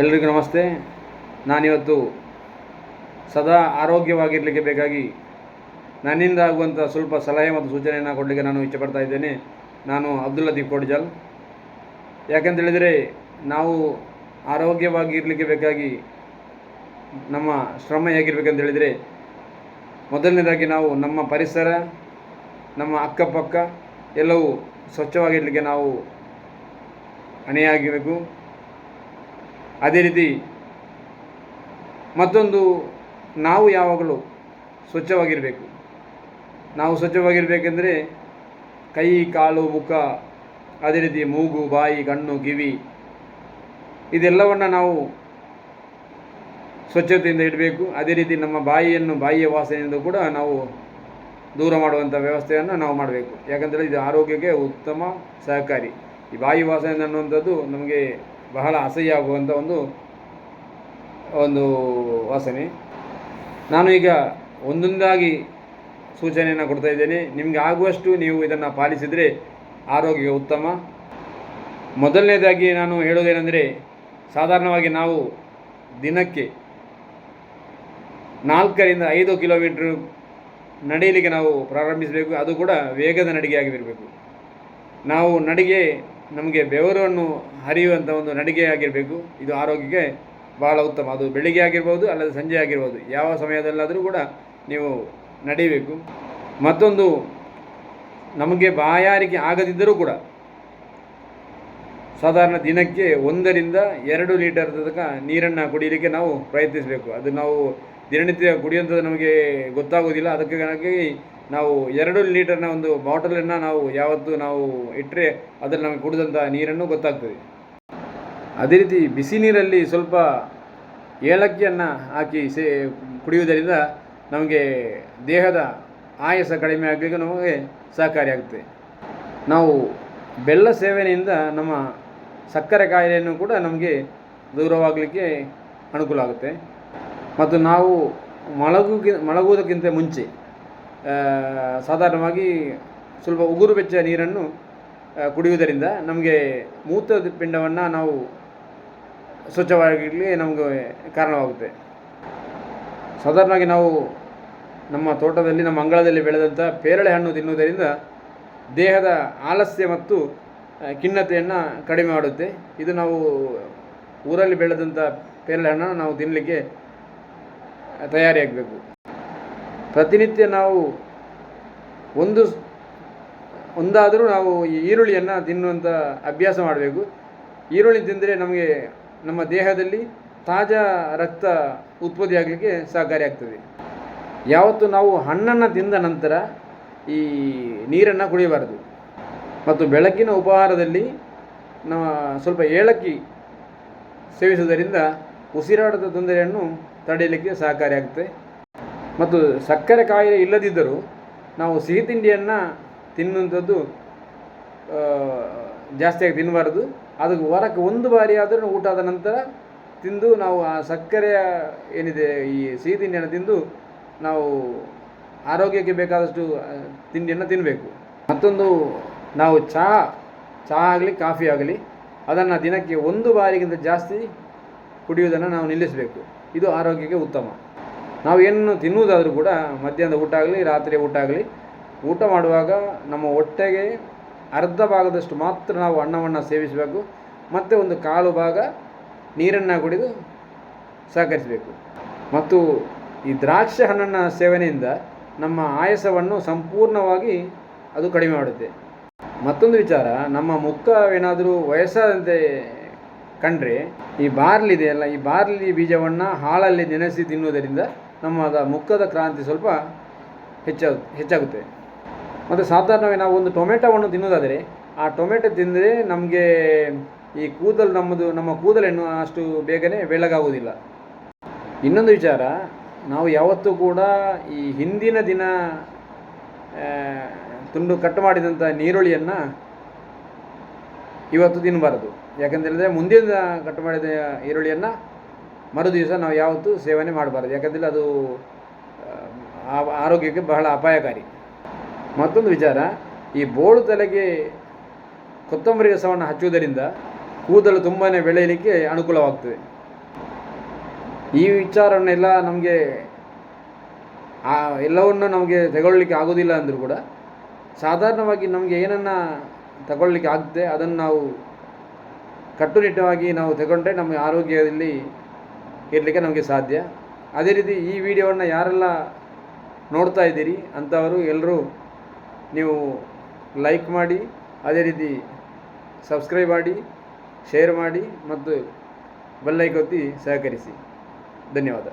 ಎಲ್ರಿಗೂ ನಮಸ್ತೆ. ನಾನಿವತ್ತು ಸದಾ ಆರೋಗ್ಯವಾಗಿರಲಿಕ್ಕೆ ಬೇಕಾಗಿ ನನ್ನಿಂದ ಆಗುವಂಥ ಸ್ವಲ್ಪ ಸಲಹೆ ಮತ್ತು ಸೂಚನೆಯನ್ನು ಕೊಡಲಿಕ್ಕೆ ನಾನು ಇಷ್ಟಪಡ್ತಾ ಇದ್ದೇನೆ. ನಾನು ಅಬ್ದುಲ್ ಲತೀಫ್ ಕೋಡ್ಜಲ್. ಯಾಕೆಂತೇಳಿದರೆ ನಾವು ಆರೋಗ್ಯವಾಗಿ ಇರಲಿಕ್ಕೆ ಬೇಕಾಗಿ ನಮ್ಮ ಶ್ರಮ ಹೇಗಿರಬೇಕಂತೇಳಿದರೆ ಮೊದಲನೇದಾಗಿ ನಾವು ನಮ್ಮ ಪರಿಸರ, ನಮ್ಮ ಅಕ್ಕಪಕ್ಕ ಎಲ್ಲವೂ ಸ್ವಚ್ಛವಾಗಿರಲಿಕ್ಕೆ ನಾವು ಹೊಣೆಯಾಗಬೇಕು ಅದೇ ರೀತಿ ಮತ್ತೊಂದು ನಾವು ಯಾವಾಗಲೂ ಸ್ವಚ್ಛವಾಗಿರಬೇಕು. ನಾವು ಸ್ವಚ್ಛವಾಗಿರಬೇಕೆಂದರೆ ಕೈ, ಕಾಲು, ಮುಖ, ಅದೇ ರೀತಿ ಮೂಗು, ಬಾಯಿ ಕಣ್ಣು ಕಿವಿ ಇದೆಲ್ಲವನ್ನು ನಾವು ಸ್ವಚ್ಛತೆಯಿಂದ ಇಡಬೇಕು. ಅದೇ ರೀತಿ ನಮ್ಮ ಬಾಯಿಯನ್ನು ಬಾಯಿಯ ವಾಸನೆಯಿಂದ ಕೂಡ ನಾವು ದೂರ ಮಾಡುವಂಥ ವ್ಯವಸ್ಥೆಯನ್ನು ನಾವು ಮಾಡಬೇಕು. ಯಾಕಂದರೆ ಇದು ಆರೋಗ್ಯಕ್ಕೆ ಉತ್ತಮ ಸಹಕಾರಿ. ಈ ಬಾಯಿ ವಾಸನೆ ಅನ್ನುವಂಥದ್ದು ನಮಗೆ ಬಹಳ ಅಸಹ್ಯ ಆಗುವಂಥ ಒಂದು ಒಂದು ವಾಸನೆ. ನಾನು ಈಗ ಒಂದೊಂದಾಗಿ ಸೂಚನೆಯನ್ನು ಕೊಡ್ತಾ ಇದ್ದೇನೆ. ನಿಮಗೆ ಆಗುವಷ್ಟು ನೀವು ಇದನ್ನು ಪಾಲಿಸಿದರೆ ಆರೋಗ್ಯ ಉತ್ತಮ. ಮೊದಲನೇದಾಗಿ ನಾನು ಹೇಳೋದೇನೆಂದರೆ ಸಾಧಾರಣವಾಗಿ ನಾವು ದಿನಕ್ಕೆ ನಾಲ್ಕರಿಂದ ಐದು ಕಿಲೋಮೀಟ್ರ್ ನಡೆಯಲಿಕ್ಕೆ ನಾವು ಪ್ರಾರಂಭಿಸಬೇಕು. ಅದು ಕೂಡ ವೇಗದ ನಡಿಗೆ ಆಗಿರಬೇಕು ನಾವು ನಡಿಗೆ ನಮಗೆ ಬೆವರನ್ನು ಹರಿಯುವಂಥ ಒಂದು ನಡಿಗೆ ಆಗಿರಬೇಕು. ಇದು ಆರೋಗ್ಯಕ್ಕೆ ಬಹಳ ಉತ್ತಮ. ಅದು ಬೆಳಿಗ್ಗೆ ಆಗಿರ್ಬೋದು, ಅಲ್ಲದೆ ಸಂಜೆ ಆಗಿರ್ಬೋದು. ಯಾವ ಸಮಯದಲ್ಲಾದರೂ ಕೂಡ ನೀವು ನಡಿಬೇಕು. ಮತ್ತೊಂದು, ನಮಗೆ ಬಾಯಾರಿಕೆ ಆಗದಿದ್ದರೂ ಕೂಡ ಸಾಧಾರಣ ದಿನಕ್ಕೆ ಒಂದರಿಂದ ಎರಡು ಲೀಟರ್ ತನಕ ನೀರನ್ನು ಕುಡಿಯಲಿಕ್ಕೆ ನಾವು ಪ್ರಯತ್ನಿಸಬೇಕು. ಅದು ನಾವು ದಿನನಿತ್ಯ ಕುಡಿಯುವಂಥದ್ದು ನಮಗೆ ಗೊತ್ತಾಗೋದಿಲ್ಲ. ಅದಕ್ಕೆ ಕಾರಣಕ್ಕಾಗಿ ನಾವು ಎರಡು ಲೀಟರ್ನ ಒಂದು ಬಾಟಲನ್ನು ನಾವು ಯಾವತ್ತು ನಾವು ಇಟ್ಟರೆ ಅದರಲ್ಲಿ ನಮಗೆ ಕುಡಿದಂಥ ನೀರನ್ನು ಗೊತ್ತಾಗ್ತದೆ. ಅದೇ ರೀತಿ ಬಿಸಿ ನೀರಲ್ಲಿ ಸ್ವಲ್ಪ ಏಲಕ್ಕಿಯನ್ನು ಹಾಕಿ ಸೇ ಕುಡಿಯುವುದರಿಂದ ನಮಗೆ ದೇಹದ ಆಯಾಸ ಕಡಿಮೆ ಆಗಲಿಕ್ಕೆ ನಮಗೆ ಸಹಕಾರಿಯಾಗುತ್ತೆ ನಾವು ಬೆಲ್ಲ ಸೇವನೆಯಿಂದ ನಮ್ಮ ಸಕ್ಕರೆ ಕಾಯಿಲೆಯನ್ನು ಕೂಡ ನಮಗೆ ದೂರವಾಗಲಿಕ್ಕೆ ಅನುಕೂಲ ಆಗುತ್ತೆ. ಮತ್ತು ನಾವು ಮಲಗುಗಿ ಮಲಗುವುದಕ್ಕಿಂತ ಮುಂಚೆ ಸಾಧಾರಣವಾಗಿ ಸ್ವಲ್ಪ ಉಗುರು ಬೆಚ್ಚ ನೀರನ್ನು ಕುಡಿಯುವುದರಿಂದ ನಮಗೆ ಮೂತ್ರ ಪಿಂಡವನ್ನು ನಾವು ಸ್ವಚ್ಛವಾಗಿರಲಿ ನಮಗೆ ಕಾರಣವಾಗುತ್ತೆ. ಸಾಧಾರಣವಾಗಿ ನಾವು ನಮ್ಮ ತೋಟದಲ್ಲಿ, ನಮ್ಮ ಅಂಗಳದಲ್ಲಿ ಬೆಳೆದಂಥ ಪೇರಳೆ ಹಣ್ಣು ತಿನ್ನುವುದರಿಂದ ದೇಹದ ಆಲಸ್ಯ ಮತ್ತು ಖಿನ್ನತೆಯನ್ನು ಕಡಿಮೆ ಮಾಡುತ್ತೆ. ಇದು ನಾವು ಊರಲ್ಲಿ ಬೆಳೆದಂಥ ಪೇರಳೆ ಹಣ್ಣನ್ನು ನಾವು ತಿನ್ನಲಿಕ್ಕೆ ತಯಾರಿಯಾಗಬೇಕು. ಪ್ರತಿನಿತ್ಯ ನಾವು ಒಂದು ಒಂದಾದರೂ ನಾವು ಈ ಈರುಳ್ಳಿಯನ್ನು ತಿನ್ನುವಂಥ ಅಭ್ಯಾಸ ಮಾಡಬೇಕು. ಈರುಳ್ಳಿ ತಿಂದರೆ ನಮಗೆ ನಮ್ಮ ದೇಹದಲ್ಲಿ ತಾಜಾ ರಕ್ತ ಉತ್ಪತ್ತಿ ಆಗಲಿಕ್ಕೆ ಸಹಕಾರಿಯಾಗ್ತದೆ ಯಾವತ್ತು ನಾವು ಹಣ್ಣನ್ನು ತಿಂದ ನಂತರ ಈ ನೀರನ್ನು ಕುಡಿಯಬಾರದು. ಮತ್ತು ಬೆಳಕಿನ ಉಪಹಾರದಲ್ಲಿ ನಮ್ಮ ಸ್ವಲ್ಪ ಏಲಕ್ಕಿ ಸೇವಿಸುವುದರಿಂದ ಉಸಿರಾಟದ ತೊಂದರೆಯನ್ನು ತಡೆಯಲಿಕ್ಕೆ ಸಹಕಾರಿಯಾಗುತ್ತೆ ಮತ್ತು ಸಕ್ಕರೆ ಕಾಯಿಲೆ ಇಲ್ಲದಿದ್ದರೂ ನಾವು ಸಿಹಿ ತಿಂಡಿಯನ್ನು ತಿನ್ನುವಂಥದ್ದು ಜಾಸ್ತಿಯಾಗಿ ತಿನ್ನಬಾರದು ಅದು ವಾರಕ್ಕೆ ಒಂದು ಬಾರಿ ಆದರೂ ಊಟ ಆದ ನಂತರ ತಿಂದು ನಾವು ಆ ಸಕ್ಕರೆಯ ಏನಿದೆ, ಈ ಸಿಹಿ ತಿಂಡಿಯನ್ನು ತಿಂದು ನಾವು ಆರೋಗ್ಯಕ್ಕೆ ಬೇಕಾದಷ್ಟು ತಿಂಡಿಯನ್ನು ತಿನ್ನಬೇಕು ಮತ್ತೊಂದು, ನಾವು ಚಹಾ ಚಹಾ ಆಗಲಿ, ಕಾಫಿ ಆಗಲಿ, ಅದನ್ನು ದಿನಕ್ಕೆ ಒಂದು ಬಾರಿಗಿಂತ ಜಾಸ್ತಿ ಕುಡಿಯುವುದನ್ನು ನಾವು ನಿಲ್ಲಿಸಬೇಕು. ಇದು ಆರೋಗ್ಯಕ್ಕೆ ಉತ್ತಮ. ನಾವು ಏನು ತಿನ್ನುವುದಾದರೂ ಕೂಡ ಮಧ್ಯಾಹ್ನದ ಊಟ ಆಗಲಿ, ರಾತ್ರಿ ಊಟ ಆಗಲಿ, ಊಟ ಮಾಡುವಾಗ ನಮ್ಮ ಹೊಟ್ಟೆಗೆ ಅರ್ಧ ಭಾಗದಷ್ಟು ಮಾತ್ರ ನಾವು ಅನ್ನವನ್ನು ಸೇವಿಸಬೇಕು, ಮತ್ತು ಒಂದು ಕಾಲು ಭಾಗ ನೀರನ್ನು ಕುಡಿದು ಸಹಕರಿಸಬೇಕು. ಮತ್ತು ಈ ದ್ರಾಕ್ಷಿ ಹಣ್ಣನ್ನು ಸೇವನೆಯಿಂದ ನಮ್ಮ ಆಯಾಸವನ್ನು ಸಂಪೂರ್ಣವಾಗಿ ಅದು ಕಡಿಮೆ ಮಾಡುತ್ತೆ. ಮತ್ತೊಂದು ವಿಚಾರ, ನಮ್ಮ ಮುಖವೇನಾದರೂ ವಯಸ್ಸಾದಂತೆ ಕಂಡ್ರೆ ಈ ಬಾರ್ಲಿ ಇದೆಯಲ್ಲ, ಈ ಬಾರ್ಲಿ ಬೀಜವನ್ನು ಹಾಳಲ್ಲಿ ನೆನೆಸಿ ತಿನ್ನುವುದರಿಂದ ನಮ್ಮದ ಮುಖದ ಕ್ರಾಂತಿ ಸ್ವಲ್ಪ ಹೆಚ್ಚಾಗ, ಹೆಚ್ಚಾಗುತ್ತೆ. ಮತ್ತು ಸಾಧಾರಣವಾಗಿ ನಾವು ಒಂದು ಟೊಮೆಟೊವನ್ನು ತಿನ್ನೋದಾದರೆ ಆ ಟೊಮೆಟೊ ತಿಂದರೆ ನಮಗೆ ಈ ಕೂದಲು ನಮ್ಮದು, ನಮ್ಮ ಕೂದಲನ್ನು ಅಷ್ಟು ಬೇಗನೆ ಬೆಳಗಾಗುವುದಿಲ್ಲ ಇನ್ನೊಂದು ವಿಚಾರ, ನಾವು ಯಾವತ್ತೂ ಕೂಡ ಈ ಹಿಂದಿನ ದಿನ ತುಂಡು ಕಟ್ ಮಾಡಿದಂಥ ನೀರುಳ್ಳಿಯನ್ನು ಇವತ್ತು ತಿನ್ನಬಾರದು. ಯಾಕಂತ ಹೇಳಿದ್ರೆ ಮುಂದಿನ ಕಟ್ ಮಾಡಿದ ಈರುಳ್ಳಿಯನ್ನು ಮರು ದಿವಸ ನಾವು ಯಾವತ್ತೂ ಸೇವನೆ ಮಾಡಬಾರದು. ಯಾಕಂದರೆ ಅದು ಆರೋಗ್ಯಕ್ಕೆ ಬಹಳ ಅಪಾಯಕಾರಿ. ಮತ್ತೊಂದು ವಿಚಾರ, ಈ ಬೋಳು ತಲೆಗೆ ಕೊತ್ತಂಬರಿ ರಸವನ್ನು ಹಚ್ಚುವುದರಿಂದ ಕೂದಲು ತುಂಬಾ ಬೆಳೆಯಲಿಕ್ಕೆ ಅನುಕೂಲವಾಗ್ತದೆ. ಈ ವಿಚಾರವನ್ನೆಲ್ಲ ನಮಗೆ, ಆ, ಎಲ್ಲವನ್ನು ನಮಗೆ ತಗೊಳ್ಳಿಕ್ಕೆ ಆಗೋದಿಲ್ಲ ಅಂದರೂ ಕೂಡ, ಸಾಧಾರಣವಾಗಿ ನಮಗೆ ಏನನ್ನು ತಗೊಳ್ಳಿಕ್ಕೆ ಆಗುತ್ತೆ, ಅದನ್ನು ನಾವು ಕಟ್ಟುನಿಟ್ಟವಾಗಿ ನಾವು ತಗೊಂಡ್ರೆ ನಮ್ಮ ಆರೋಗ್ಯದಲ್ಲಿ ಇರಲಿಕ್ಕೆ ನಮಗೆ ಸಾಧ್ಯ. ಅದೇ ರೀತಿ ಈ ವಿಡಿಯೋವನ್ನು ಯಾರೆಲ್ಲ ನೋಡ್ತಾ ಇದ್ದೀರಿ ಅಂಥವರು ಎಲ್ಲರೂ ನೀವು ಲೈಕ್ ಮಾಡಿ, ಅದೇ ರೀತಿ ಸಬ್ಸ್ಕ್ರೈಬ್ ಮಾಡಿ ಶೇರ್ ಮಾಡಿ ಮತ್ತು ಬೆಲ್ಲೈಕೊತ್ತಿ ಸಹಕರಿಸಿ. ಧನ್ಯವಾದ.